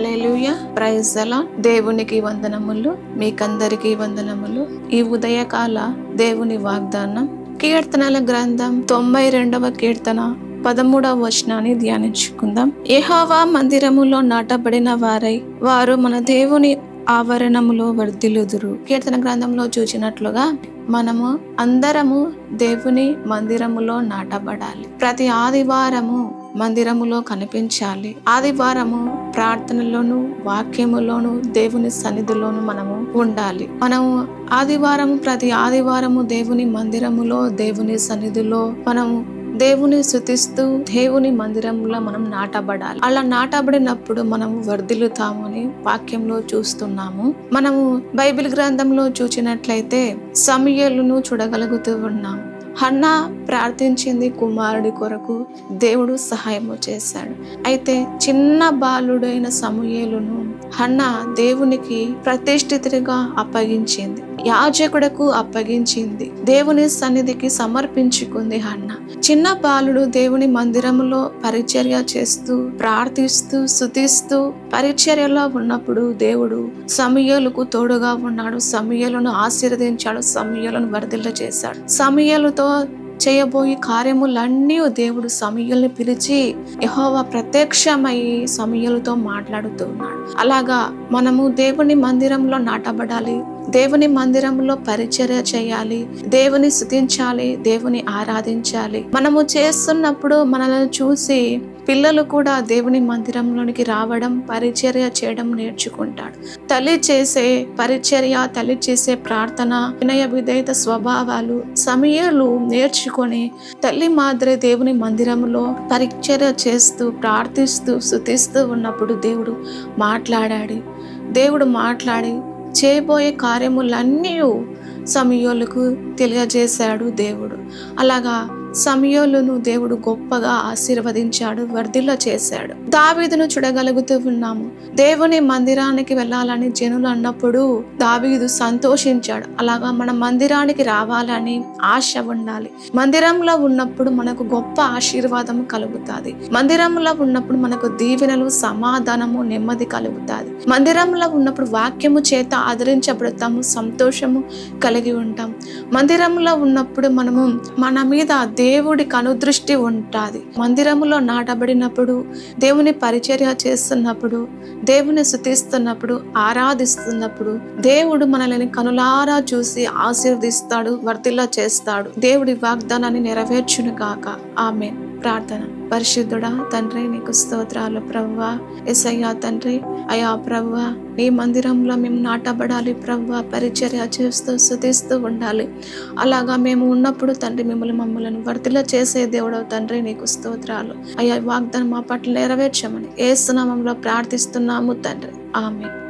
Hallelujah praise అలా దేవునికి వందనములు మీకందరికీ వందనములు. ఈ ఉదయకాల దేవుని వాగ్దానం. కీర్తనల గ్రంథం తొంభై రెండవ కీర్తన పదమూడవ వచనాన్ని ధ్యానించుకుందాం. ఏహావా మందిరములో నాటబడిన వారై వారు మన దేవుని ఆవరణములో వర్ధిలుదురు కీర్తన గ్రంథంలో చూచినట్లుగా మనము అందరము దేవుని మందిరములో నాటబడాలి. ప్రతి ఆదివారము మందిరములో కనిపించాలి. ఆదివారము ప్రార్థనలోను వాక్యములోను దేవుని సన్నిధిలోను మనము ఉండాలి. మనము ఆదివారం ప్రతి ఆదివారము దేవుని మందిరములో దేవుని సన్నిధిలో మనము దేవుని శుతిస్తూ దేవుని మందిరంలో మనం నాటబడాలి. అలా నాటబడినప్పుడు మనం వర్ధిల్లుతాము అని వాక్యంలో చూస్తున్నాము. మనము బైబిల్ గ్రంథంలో చూచినట్లయితే సమయలను చూడగలుగుతూ ఉన్నాము. హన్న ప్రార్థించింది కుమారుడి కొరకు దేవుడు సహాయము చేశాడు. అయితే చిన్న బాలుడైన సమూయేలును హన్న దేవునికి ప్రతిష్ఠితుడిగా అప్పగించింది. యాజకుడకు అప్పగించింది. దేవుని సన్నిధికి సమర్పించుకుంది హన్న. చిన్న బాలుడు దేవుని మందిరములో పరిచర్య చేస్తూ ప్రార్థిస్తూ శుతిస్తూ పరిచర్యలో ఉన్నప్పుడు దేవుడు సమయలకు తోడుగా ఉన్నాడు. సమయలను ఆశీర్వదించాడు. సమయలను వరదిల్ల చేశాడు. సమయలతో చేయబోయే కార్యములన్నీ దేవుడు సమయల్ని పిలిచి యహోవా ప్రత్యక్షమై సమయలతో మాట్లాడుతూ ఉన్నాడు. అలాగా మనము దేవుని మందిరంలో నాటబడాలి. దేవుని మందిరంలో పరిచర్య చేయాలి. దేవుని స్థుతించాలి. దేవుని ఆరాధించాలి. మనము చేస్తున్నప్పుడు మనల్ని చూసి పిల్లలు కూడా దేవుని మందిరంలోనికి రావడం పరిచర్య చేయడం నేర్చుకుంటాడు తల్లి చేసే పరిచర్య తల్లి చేసే ప్రార్థన వినయ విధేయత స్వభావాలు సమయాలు నేర్చుకొని తల్లి మాదిరి దేవుని మందిరంలో పరిచర్య చేస్తూ ప్రార్థిస్తూ స్థుతిస్తూ ఉన్నప్పుడు దేవుడు మాట్లాడాడు. దేవుడు మాట్లాడి చేయబోయే కార్యములన్నీ సమయోలకు తెలియజేశాడు దేవుడు. అలాగా సమయంలోను దేవుడు గొప్పగా ఆశీర్వదించాడు వర్ధిల్ల చేశాడు. దావీదును చూడగలుగుతూ ఉన్నాము. దేవుని మందిరానికి వెళ్ళాలని జనులు అన్నప్పుడు దావీదు సంతోషించాడు. అలాగా మన మందిరానికి రావాలని ఆశ ఉండాలి. మందిరంలో ఉన్నప్పుడు మనకు గొప్ప ఆశీర్వాదం కలుగుతుంది. మందిరంలో ఉన్నప్పుడు మనకు దీవెనలు సమాధానము నెమ్మది కలుగుతుంది. మందిరంలో ఉన్నప్పుడు వాక్యము చేత ఆదరించబడతాము సంతోషము కలిగి ఉంటాం. మందిరంలో ఉన్నప్పుడు మనము మన మీద దేవుడి కనుదృష్టి ఉంటుంది. మందిరములో నాటబడినప్పుడు దేవుని పరిచర్య చేస్తున్నప్పుడు దేవుని శుతిస్తున్నప్పుడు ఆరాధిస్తున్నప్పుడు దేవుడు మనల్ని కనులారా చూసి ఆశీర్దిస్తాడు వర్తిల్లా చేస్తాడు. దేవుడి వాగ్దానాన్ని నెరవేర్చును కాక ఆమె ప్రార్థన. పరిశుద్ధుడా తండ్రి నీకు స్తోత్రాలు ప్రవ్వ. ఎస్ఐయా తండ్రి అయా ప్రవ్వ నీ మందిరంలో మేము నాటబడాలి ప్రవ్వ పరిచర్య చేస్తూ శుతిస్తూ ఉండాలి. అలాగా మేము ఉన్నప్పుడు తండ్రి మిమ్మల్ని మమ్మల్ని వర్తిలో చేసే దేవుడవు తండ్రి నీకు స్తోత్రాలు. అయ్యా వాగ్దానం మా పట్ల నెరవేర్చమని ఏ సునామంలో ప్రార్థిస్తున్నాము తండ్రి. ఆమె